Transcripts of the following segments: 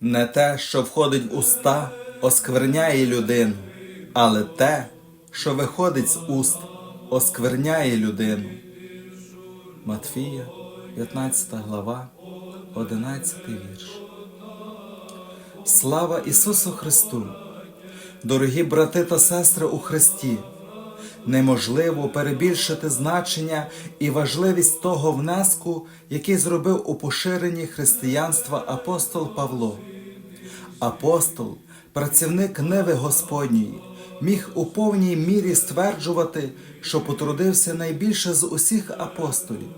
Не те, що входить в уста, оскверняє людину, але те, що виходить з уст, оскверняє людину. Матфія, 15 глава, 11 вірш. Слава Ісусу Христу! Дорогі брати та сестри у Христі! Неможливо перебільшити значення і важливість того внеску, який зробив у поширенні християнства апостол Павло. Апостол, працівник Ниви Господньої, міг у повній мірі стверджувати, що потрудився найбільше з усіх апостолів.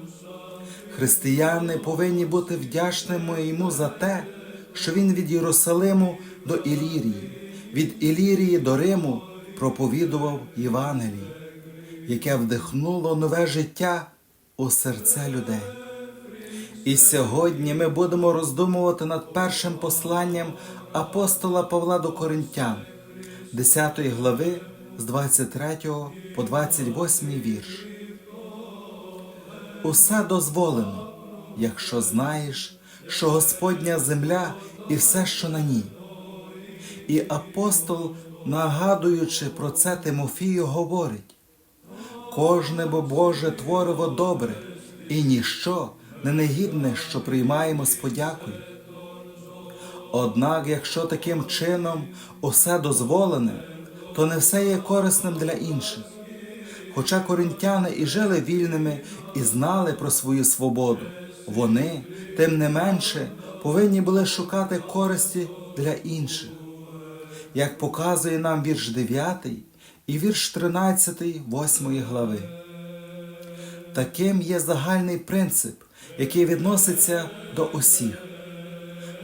Християни повинні бути вдячними йому за те, що він від Єрусалиму до Ілірії, від Ілірії до Риму проповідував Євангеліє, яке вдихнуло нове життя у серце людей. І сьогодні ми будемо роздумувати над першим посланням апостола Павла до Коринтян, 10 глави з 23 по 28 вірш. Усе дозволено, якщо знаєш, що Господня земля і все, що на ній. І апостол, нагадуючи про це Тимофію, говорить: кожне бо Боже твориво добре, і ніщо не негідне, що приймаємо з подякою. Однак, якщо таким чином усе дозволене, то не все є корисним для інших. Хоча коринтяни і жили вільними і знали про свою свободу, вони, тим не менше, повинні були шукати користі для інших. Як показує нам вірш 9 і вірш 13 8 глави. Таким є загальний принцип, який відноситься до усіх.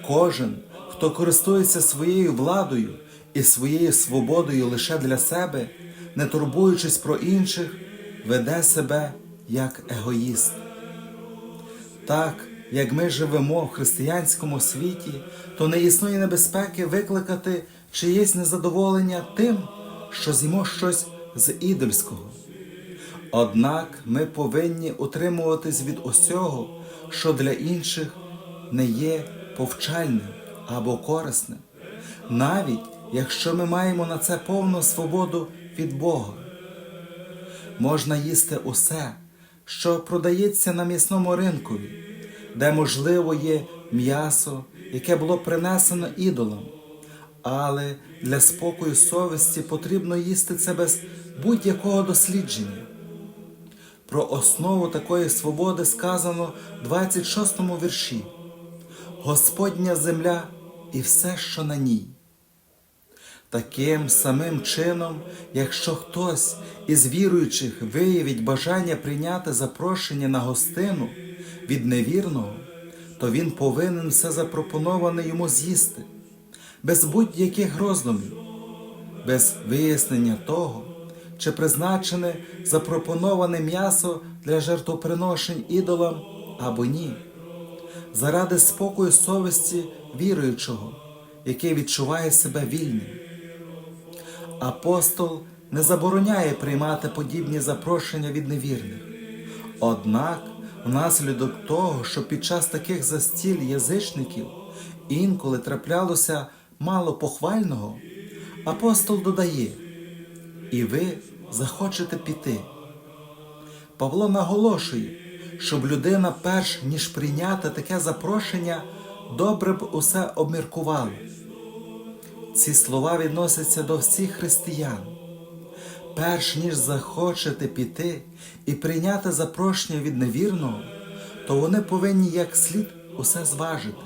Кожен, хто користується своєю владою і своєю свободою лише для себе, не турбуючись про інших, веде себе як егоїст. Так, як ми живемо в християнському світі, то не існує небезпеки викликати чиєсь незадоволення тим, що з'їмо щось з ідольського. Однак ми повинні утримуватись від усього, що для інших не є повчальним або корисним, навіть якщо ми маємо на це повну свободу від Бога. Можна їсти усе, що продається на м'ясному ринкові, де, можливо, є м'ясо, яке було принесено ідолам, але для спокою совісті потрібно їсти це без будь-якого дослідження. Про основу такої свободи сказано в 26 вірші Господня земля і все, що на ній. Таким самим чином, якщо хтось із віруючих виявить бажання прийняти запрошення на гостину від невірного, то він повинен все запропоноване йому з'їсти, без будь-яких роздумів, без вияснення того, чи призначене запропоноване м'ясо для жертвоприношень ідолам або ні, заради спокою совісті віруючого, який відчуває себе вільним. Апостол не забороняє приймати подібні запрошення від невірних. Однак, внаслідок того, що під час таких застіль язичників інколи траплялося мало похвального, апостол додає, і ви захочете піти. Павло наголошує, щоб людина, перш ніж прийняти таке запрошення, добре б усе обміркувала. Ці слова відносяться до всіх християн. Перш ніж захочете піти і прийняти запрошення від невірного, то вони повинні як слід усе зважити.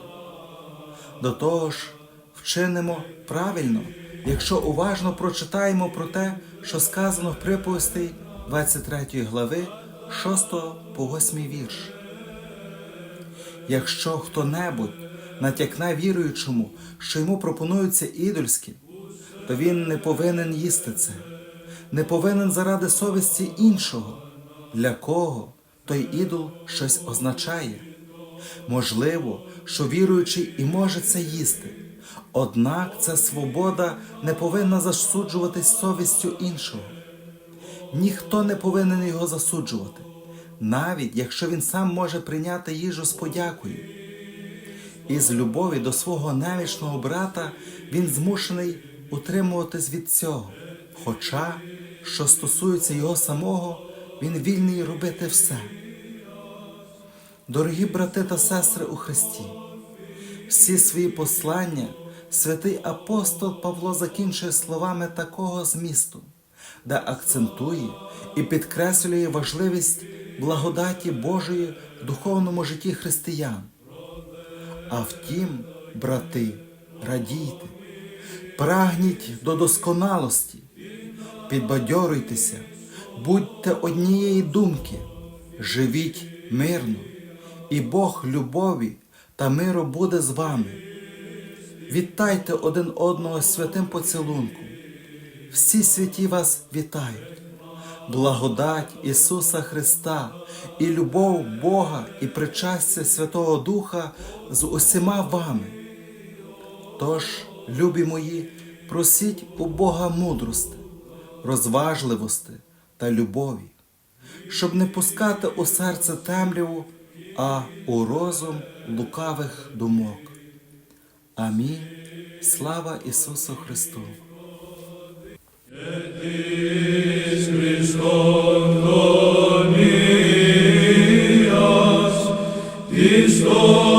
До того ж, вчинимо правильно, якщо уважно прочитаємо про те, що сказано в приповісті 23 глави 6 по 8 вірш. Якщо хто-небудь натякне віруючому, що йому пропонуються ідольські, то він не повинен їсти це, не повинен заради совісті іншого, для кого той ідол щось означає. Можливо, що віруючий і може це їсти, однак ця свобода не повинна засуджуватись совістю іншого. Ніхто не повинен його засуджувати, навіть якщо він сам може прийняти їжу з подякою. Із любові до свого немічного брата він змушений утримуватись від цього. Хоча, що стосується його самого, він вільний робити все. Дорогі брати та сестри у Христі, всі свої послання святий апостол Павло закінчує словами такого змісту, де акцентує і підкреслює важливість благодаті Божої в духовному житті християн. А втім, брати, радійте, прагніть до досконалості, підбадьорюйтеся, будьте однієї думки, живіть мирно, і Бог любові та миру буде з вами. Вітайте один одного святим поцілунком. Всі святі вас вітають. Благодать Ісуса Христа і любов Бога і причастя Святого Духа з усіма вами. Тож, любі мої, просіть у Бога мудрости, розважливости та любові, щоб не пускати у серце темряву, а у розум лукавих думок. Амінь. Слава Ісусу Христу! Христос.